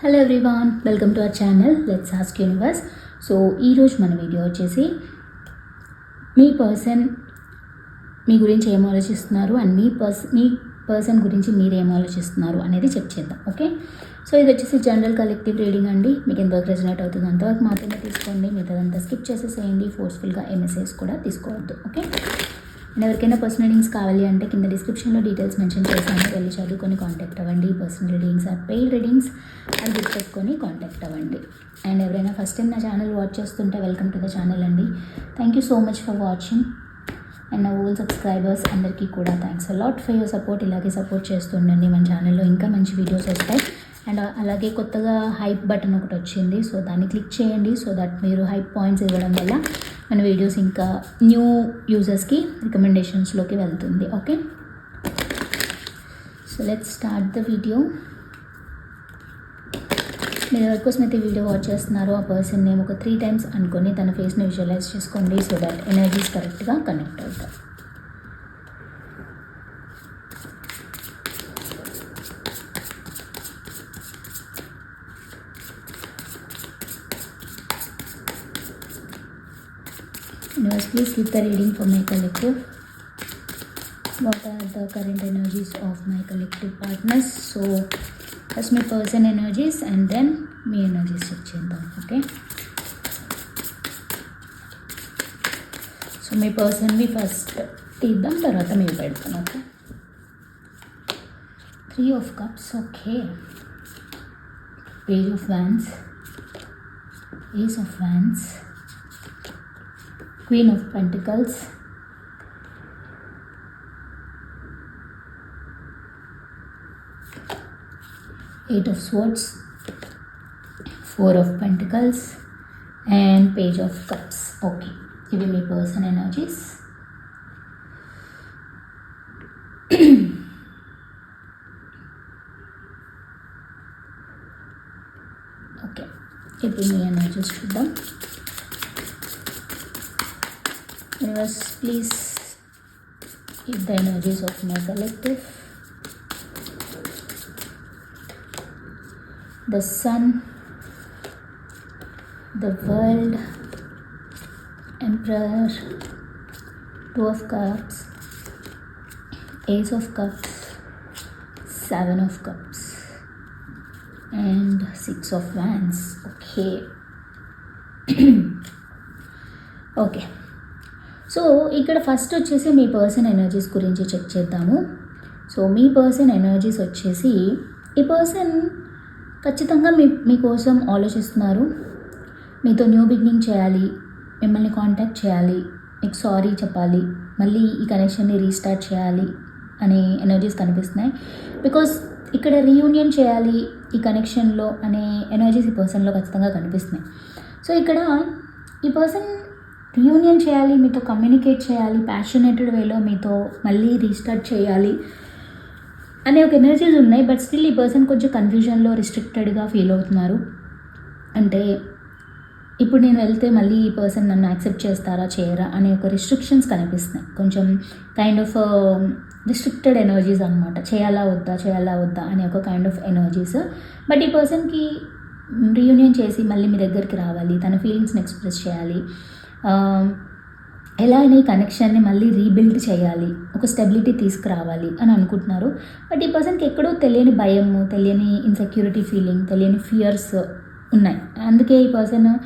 Hello everyone welcome to our channel let's ask universe so ఈరోజు మన video వచ్చేసి మీ పర్సన్ మీ గురించి ఏం ఆలోచిస్తున్నారు అండ్ మీ పర్స్ మీ పర్సన్ గురించి మీరు ఏం ఆలోచిస్తున్నారు అనేది చెక్ చేద్దాం ఓకే సో ఇది వచ్చేసి జనరల్ కలెక్టివ్ రీడింగ్ అండి. మీకు ఎంతవరకు రెజనేట్ అవుతుంది అంతవరకు మాత్రమే తీసుకోండి. మిగతాదంతా స్కిప్ చేసేసేయండి. ఫోర్స్ఫుల్గా ఎంఎస్ఏస్ కూడా తీసుకోవద్దు ఓకే అండ్ ఎవరికైనా పర్సనల్ రీడింగ్స్ కావాలి అంటే కింద డిస్క్రిప్షన్లో డీటెయిల్స్ మెన్షన్ చేశాను. వెళ్ళి చదువుకొని కాంటాక్ట్ అవ్వండి. Personal readings or paid readings అది గుర్తుపెట్టుకొని కాంటాక్ట్ అవ్వండి. అండ్ ఎవరైనా ఫస్ట్ టైం నా ఛానల్ వాచ్ చేస్తుంటే వెల్కమ్ టు ద ఛానల్ అండి. Thank you so much for watching and నా ఓల్ సబ్స్క్రైబర్స్ అందరికీ కూడా thanks a lot for your support ఇలాగే సపోర్ట్ చేస్తుండండి మన ఛానల్లో ఇంకా మంచి వీడియోస్ వస్తాయి. అండ్ అలాగే కొత్తగా హైప్ బటన్ ఒకటి వచ్చింది. సో దాన్ని క్లిక్ చేయండి. సో దట్ మీరు హైప్ పాయింట్స్ ఇవ్వడం వల్ల మన వీడియోస్ ఇంకా న్యూ యూజర్స్కి రికమెండేషన్స్లోకి వెళ్తుంది okay? So let start the video మీరు ఎవరికోసం అయితే వీడియో వాచ్ చేస్తున్నారో ఆ పర్సన్ నేమ్ ఒక త్రీ టైమ్స్ అనుకొని తన ఫేస్ని విజువలైజ్ చేసుకోండి సో దట్ ఎనర్జీస్ కరెక్ట్గా కనెక్ట్ అవుతాయి. Universe, please give the reading for my collective. What are the current energies of my collective partners? So, first my person energies and then me energies check చేద్దాం okay so మీ పర్సన్వి first తీద్దాం తర్వాత మీరు పెడతాను okay three of cups okay page of wands ace of wands Queen of Pentacles, Eight of Swords, Four of Pentacles and Page of Cups. Okay, give me person energies. Okay, okay me energies for them. Universe, please give the energies of my collective. The sun, the world, Emperor, Two of Cups, Ace of Cups, Seven of Cups, and Six of Wands. Okay. okay. So ఇక్కడ first వచ్చేసి మీ person energies గురించి check చేద్దాము. So మీ person energies వచ్చేసి ఈ person ఖచ్చితంగా మీ మీకోసం ఆలోచిస్తున్నారు. మీతో న్యూ బిగినింగ్ చేయాలి మిమ్మల్ని కాంటాక్ట్ చేయాలి మీకు సారీ చెప్పాలి మళ్ళీ ఈ కనెక్షన్ని రీస్టార్ట్ చేయాలి అనే ఎనర్జీస్ కనిపిస్తున్నాయి. బికాస్ ఇక్కడ రీయూనియన్ చేయాలి ఈ కనెక్షన్లో అనే ఎనర్జీస్ ఈ పర్సన్లో ఖచ్చితంగా కనిపిస్తున్నాయి. సో ఇక్కడ ఈ పర్సన్ రియూనియన్ చేయాలి మీతో కమ్యూనికేట్ చేయాలి ప్యాషనేటెడ్ వేలో మీతో మళ్ళీ రీస్టార్ట్ చేయాలి అనే ఒక ఎనర్జీస్ ఉన్నాయి బట్ స్టిల్ ఈ పర్సన్ కొంచెం కన్ఫ్యూజన్లో రిస్ట్రిక్టెడ్గా ఫీల్ అవుతున్నారు. అంటే ఇప్పుడు నేను వెళ్తే మళ్ళీ ఈ పర్సన్ నన్ను యాక్సెప్ట్ చేస్తారా చేయరా అనే ఒక రిస్ట్రిక్షన్స్ కనిపిస్తున్నాయి. కొంచెం కైండ్ ఆఫ్ రిస్ట్రిక్టెడ్ ఎనర్జీస్ అనమాట చేయాలా వద్దా చేయాలా వద్దా అనే ఒక కైండ్ ఆఫ్ ఎనర్జీస్ బట్ ఈ పర్సన్కి రీయూనియన్ చేసి మళ్ళీ మీ దగ్గరికి రావాలి తన ఫీలింగ్స్ని ఎక్స్ప్రెస్ చేయాలి. ఎలా అయినా ఈ కనెక్షన్ని మళ్ళీ రీబిల్డ్ చేయాలి ఒక స్టెబిలిటీ తీసుకురావాలి అని అనుకుంటున్నారు. బట్ ఈ పర్సన్కి ఎక్కడో తెలియని భయము తెలియని ఇన్సెక్యూరిటీ ఫీలింగ్ తెలియని ఫియర్స్ ఉన్నాయి. అందుకే ఈ పర్సన్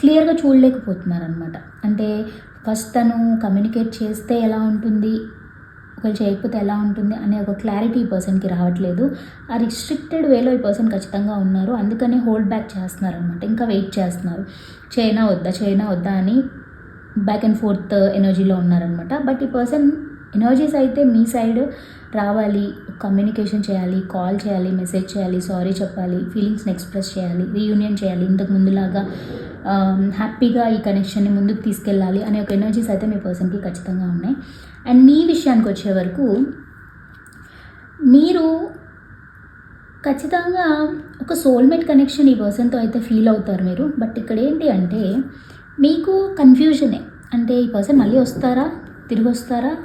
క్లియర్గా చూడలేకపోతున్నారు అనమాట అంటే ఫస్ట్ తను కమ్యూనికేట్ చేస్తే ఎలా ఉంటుంది ఒకవేళ చేయకపోతే ఎలా ఉంటుంది అనే ఒక క్లారిటీ ఈ పర్సన్కి రావట్లేదు. ఆ రిస్ట్రిక్టెడ్ వేలో ఈ పర్సన్ ఖచ్చితంగా ఉన్నారు. అందుకనే హోల్డ్ బ్యాక్ చేస్తున్నారు అనమాట ఇంకా వెయిట్ చేస్తున్నారు. చైనా వద్దా చైనా వద్దా అని బ్యాక్ అండ్ ఫోర్త్ ఎనర్జీలో ఉన్నారనమాట బట్ ఈ పర్సన్ ఎనర్జీస్ అయితే మీ సైడ్ రావాలి కమ్యూనికేషన్ చేయాలి కాల్ చేయాలి మెసేజ్ చేయాలి సారీ చెప్పాలి ఫీలింగ్స్ని ఎక్స్ప్రెస్ చేయాలి రీయూనియన్ చేయాలి ఇంతకు ముందులాగా um, హ్యాపీగా ఈ కనెక్షన్ని ముందుకు తీసుకెళ్ళాలి అనే ఒక ఎనర్జీస్ అయితే మీ పర్సన్కి ఖచ్చితంగా ఉన్నాయి. అండ్ మీ విషయానికి వచ్చే వరకు మీరు ఖచ్చితంగా ఒక సోల్మేట్ కనెక్షన్ ఈ పర్సన్తో అయితే ఫీల్ అవుతారు మీరు. బట్ ఇక్కడ ఏంటి అంటే మీకు కన్ఫ్యూజనే అంటే ఈ పర్సన్ మళ్ళీ వస్తారా? తిరిగి వస్తారా?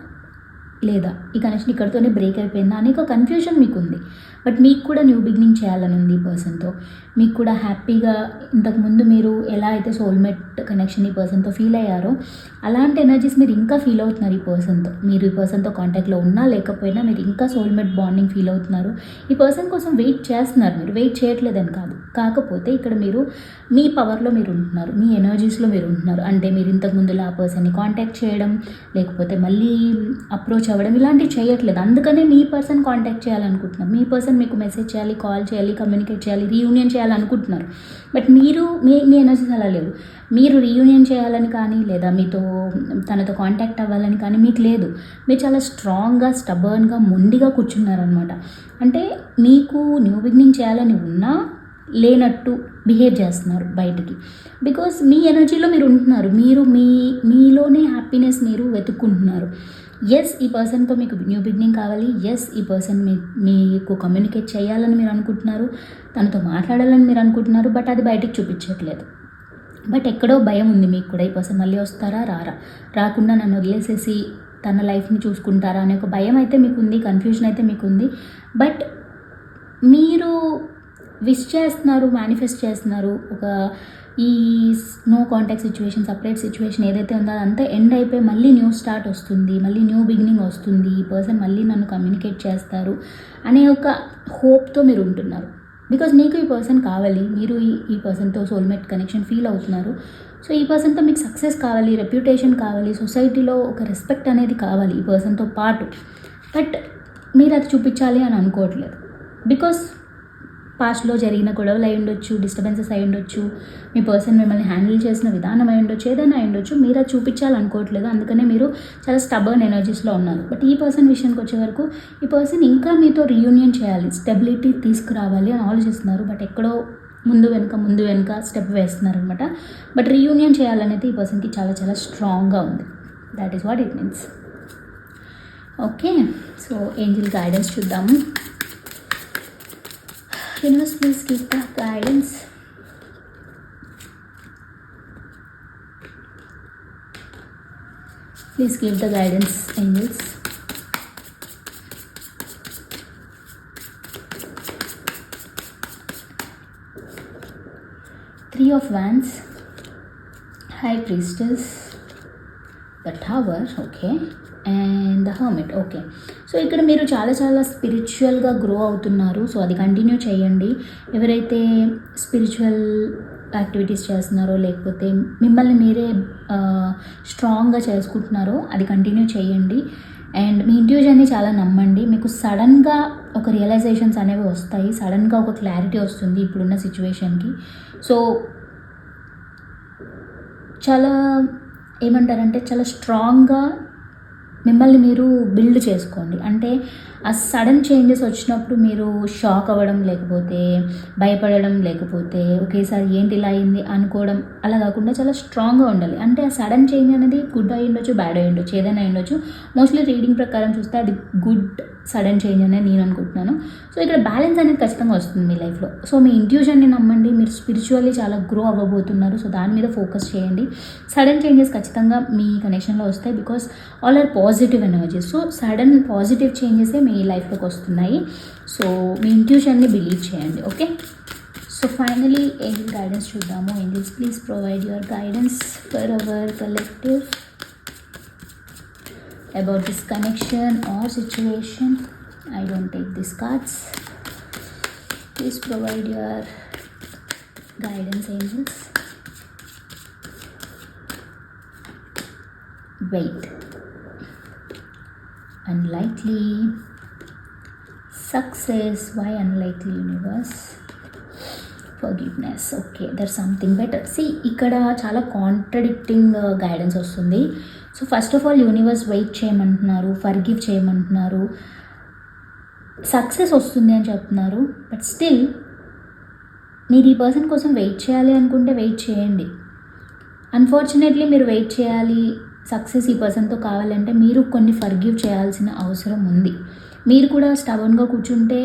లేదా ఈ కనెక్షన్ ఇక్కడితోనే బ్రేక్ అయిపోయిందా అనే ఒక కన్ఫ్యూజన్ మీకు ఉంది బట్ మీకు కూడా న్యూ బిగినింగ్ చేయాలని ఉంది ఈ పర్సన్తో మీకు కూడా హ్యాపీగా ఇంతకుముందు మీరు ఎలా అయితే సోల్మేట్ కనెక్షన్ ఈ పర్సన్తో ఫీల్ అయ్యారో అలాంటి ఎనర్జీస్ మీరు ఇంకా ఫీల్ అవుతున్నారు ఈ పర్సన్తో మీరు ఈ పర్సన్తో కాంటాక్ట్లో ఉన్నా లేకపోయినా మీరు ఇంకా సోల్మేట్ బాండింగ్ ఫీల్ అవుతున్నారు. ఈ పర్సన్ కోసం వెయిట్ చేస్తున్నారు మీరు. వెయిట్ చేయట్లేదని కాదు. కాకపోతే ఇక్కడ మీరు మీ పవర్లో మీరు ఉంటున్నారు. మీ ఎనర్జీస్లో మీరు ఉంటున్నారు. అంటే మీరు ఇంతకుముందు ఆ పర్సన్ని కాంటాక్ట్ చేయడం లేకపోతే మళ్ళీ అప్రోచ్ అవ్వడం ఇలాంటివి చేయట్లేదు. అందుకనే మీ పర్సన్ కాంటాక్ట్ చేయాలనుకుంటున్నారు. మీ పర్సన్ మీకు మెసేజ్ చేయాలి కాల్ చేయాలి కమ్యూనికేట్ చేయాలి రీయూనియన్ చేయాలనుకుంటున్నారు. బట్ మీరు మీ మీ ఎనర్జీస్ అలా లేవు. మీరు రీయూనియన్ చేయాలని కానీ లేదా మీతో తనతో కాంటాక్ట్ అవ్వాలని కానీ మీకు లేదు. మీరు చాలా స్ట్రాంగ్గా స్టబర్న్గా మొండిగా కూర్చున్నారనమాట అంటే మీకు న్యూ బిగినింగ్ చేయాలని ఉన్నా లేనట్టు బిహేవ్ చేస్తున్నారు బయటికి. బికాస్ మీ ఎనర్జీలో మీరు ఉంటున్నారు. మీరు మీ మీలోనే హ్యాపీనెస్ మీరు వెతుక్కుంటున్నారు. ఎస్ ఈ పర్సన్తో మీకు న్యూ బిగినింగ్ కావాలి. ఎస్ ఈ పర్సన్ మీ మీకు కమ్యూనికేట్ చేయాలని మీరు అనుకుంటున్నారు. తనతో మాట్లాడాలని మీరు అనుకుంటున్నారు. బట్ అది బయటికి చూపించట్లేదు. బట్ ఎక్కడో భయం ఉంది మీకు కూడా. ఈ పర్సన్ మళ్ళీ వస్తారా? రారా. రాకుండా నన్ను వదిలేసేసి తన లైఫ్ని చూసుకుంటారా? అనే ఒక భయం అయితే మీకు ఉంది కన్ఫ్యూజన్ అయితే మీకు ఉంది బట్ మీరు విష్ చేస్తున్నారు మేనిఫెస్ట్ చేస్తున్నారు. ఒక ఈ no contact situation separate situation ఏదైతే ఉందో అదంతా ఎండ్ అయిపోయి మళ్ళీ న్యూ స్టార్ట్ వస్తుంది. మళ్ళీ న్యూ బిగినింగ్ వస్తుంది. ఈ పర్సన్ మళ్ళీ నన్ను కమ్యూనికేట్ చేస్తారు అనే ఒక హోప్తో మీరు ఉంటున్నారు. బికాజ్ నీకు ఈ పర్సన్ కావాలి. మీరు ఈ ఈ పర్సన్తో సోల్మేట్ కనెక్షన్ ఫీల్ అవుతున్నారు. సో ఈ పర్సన్తో మీకు సక్సెస్ కావాలి రెప్యుటేషన్ కావాలి సొసైటీలో ఒక రెస్పెక్ట్ అనేది కావాలి ఈ పర్సన్తో పాటు. బట్ మీరు అది చూపించాలి అని అనుకోవట్లేదు. బికాస్ పాస్ట్లో జరిగిన గొడవలు అయి ఉండొచ్చు డిస్టర్బెన్సెస్ అయి ఉండొచ్చు మీ పర్సన్ మిమ్మల్ని హ్యాండిల్ చేసిన విధానం అయి ఉండొచ్చు ఏదైనా అయి ఉండొచ్చు మీరు అది చూపించాలనుకోవట్లేదు. అందుకనే మీరు చాలా స్టబర్న్ ఎనర్జీస్లో ఉన్నారు. బట్ ఈ పర్సన్ విషయానికి వచ్చే వరకు ఈ పర్సన్ ఇంకా మీతో రీయూనియన్ చేయాలి స్టెబిలిటీ తీసుకురావాలి అని ఆలోచిస్తున్నారు. బట్ ఎక్కడో ముందు వెనుక ముందు వెనుక స్టెప్ వేస్తున్నారు అనమాట బట్ రీయూనియన్ చేయాలనేది ఈ పర్సన్కి చాలా చాలా స్ట్రాంగ్గా ఉంది. That is what it means okay so angel guidance చూద్దాము. Can you please give the guidance? Please give the guidance, angels. Three of Wands, High Priestess. The tower okay and the hermit okay so ఇక్కడ మీరు చాలా చాలా స్పిరిచువల్గా grow అవుతున్నారు. So అది continue చేయండి. ఎవరైతే స్పిరిచువల్ యాక్టివిటీస్ చేస్తున్నారో లేకపోతే మిమ్మల్ని మీరే స్ట్రాంగ్గా చేసుకుంటున్నారో అది కంటిన్యూ చేయండి. అండ్ మీ ఇంట్యూజన్ని చాలా నమ్మండి. మీకు సడన్గా ఒక రియలైజేషన్స్ అనేవి వస్తాయి. సడన్గా ఒక క్లారిటీ వస్తుంది ఇప్పుడున్న సిచ్యువేషన్కి సో చాలా ఏమంటారంటే చాలా స్ట్రాంగ్గా మిమ్మల్ని మీరు బిల్డ్ చేసుకోండి. అంటే ఆ సడన్ చేంజెస్ వచ్చినప్పుడు మీరు షాక్ అవ్వడం లేకపోతే భయపడడం లేకపోతే ఒకేసారి ఏంటి ఇలా అయింది అనుకోవడం అలా కాకుండా చాలా స్ట్రాంగ్గా ఉండాలి. అంటే ఆ సడన్ చేంజ్ అనేది గుడ్ అయి ఉండొచ్చు బ్యాడ్ అయి ఉండొచ్చు ఏదైనా అయి ఉండొచ్చు. మోస్ట్లీ రీడింగ్ ప్రకారం చూస్తే అది గుడ్ సడన్ చేంజ్ అనేది నేను అనుకుంటున్నాను. సో ఇక్కడ బ్యాలెన్స్ అనేది ఖచ్చితంగా వస్తుంది మీ లైఫ్లో సో మీ ఇంట్యూషన్ని నమ్మండి. మీరు స్పిరిచువల్లీ చాలా గ్రో అవ్వబోతున్నారు. సో దాని మీద ఫోకస్ చేయండి. సడన్ చేంజెస్ ఖచ్చితంగా మీ కనెక్షన్లో వస్తాయి because all are positive energies so sudden positive చేంజెసే మీ లైఫ్లోకి వస్తున్నాయి సో మీ ఇంట్యూషన్ని బిలీవ్ చేయండి okay so finally angel guidance చూద్దాము angels please provide your guidance for our collective about this connection or situation. I don't take these cards. Please provide your guidance, angels. Wait. Unlikely. Success. Why unlikely, universe? Forgiveness okay there something better see ఇక్కడ చాలా contradicting guidance uh, వస్తుంది. So first of all universe wait చేయమంటున్నారు forgive చేయమంటున్నారు. Success వస్తుంది అని చెప్తున్నారు but still మీరు ఈ పర్సన్ కోసం వెయిట్ చేయాలి అనుకుంటే వెయిట్ చేయండి. అన్ఫార్చునేట్లీ మీరు వెయిట్ చేయాలి సక్సెస్ ఈ పర్సన్తో కావాలంటే మీరు కొన్ని ఫర్గివ్ చేయాల్సిన అవసరం ఉంది. మీరు కూడా స్టబన్గా కూర్చుంటే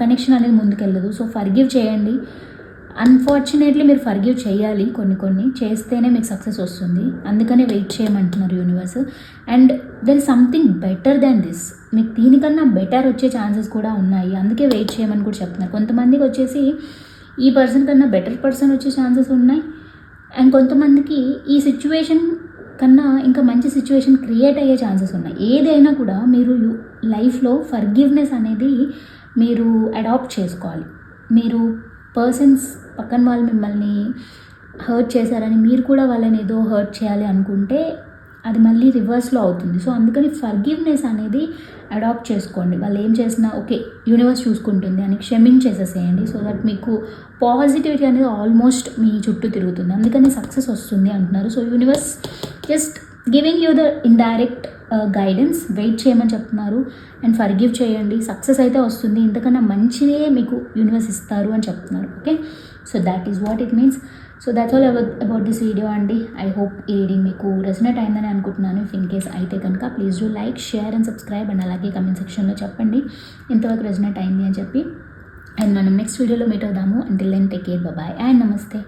కనెక్షన్ అనేది ముందుకెళ్ళదు. సో ఫర్గివ్ చేయండి. అన్ఫార్చునేట్లీ మీరు ఫర్గివ్ చేయాలి కొన్ని కొన్ని. చేస్తేనే మీకు సక్సెస్ వస్తుంది. అందుకనే వెయిట్ చేయమంటున్నారు universe and there is something better than this మీకు దీనికన్నా బెటర్ వచ్చే ఛాన్సెస్ కూడా ఉన్నాయి. అందుకే వెయిట్ చేయమని కూడా చెప్తున్నారు. కొంతమందికి వచ్చేసి ఈ పర్సన్ కన్నా బెటర్ పర్సన్ వచ్చే ఛాన్సెస్ ఉన్నాయి. అండ్ కొంతమందికి ఈ సిచ్యువేషన్ కన్నా ఇంకా మంచి సిచ్యువేషన్ క్రియేట్ అయ్యే ఛాన్సెస్ ఉన్నాయి. ఏదైనా కూడా మీరు లైఫ్లో ఫర్గివ్నెస్ అనేది మీరు అడాప్ట్ చేసుకోవాలి. మీరు పర్సన్స్ పక్కన వాళ్ళు మిమ్మల్ని హర్ట్ చేశారని మీరు కూడా వాళ్ళని ఏదో హర్ట్ చేయాలి అనుకుంటే అది మళ్ళీ రివర్స్లో అవుతుంది. సో అందుకని ఫర్గివ్నెస్ అనేది అడాప్ట్ చేసుకోండి. వాళ్ళు ఏం చేసినా ఓకే యూనివర్స్ చూసుకుంటుంది అని క్షమించేసేసేయండి. సో దట్ మీకు పాజిటివిటీ అనేది ఆల్మోస్ట్ మీ చుట్టూ తిరుగుతుంది. అందుకని సక్సెస్ వస్తుంది అంటున్నారు. So universe just giving you the indirect guidance wait చేయమని చెప్తున్నారు అండ్ ఫర్గివ్ చేయండి. సక్సెస్ అయితే వస్తుంది. ఇంతకన్నా మంచిదే మీకు యూనివర్స్ ఇస్తారు అని చెప్తున్నారు. Okay so that is what it means so that's all about about this video అండి ఐ హోప్ ఈ రీడింగ్ మీకు రెసినేట్ అయిందని అనుకుంటున్నాను. ఇఫ్ ఇన్ కేస్ అయితే కనుక please do like share and subscribe and అలాగే కమెంట్ సెక్షన్లో చెప్పండి. ఇంతవరకు రెసినేట్ అయింది అని చెప్పి. అండ్ మనం నెక్స్ట్ వీడియోలో మీట్ అవుదాము. Until then take care bye and namaste.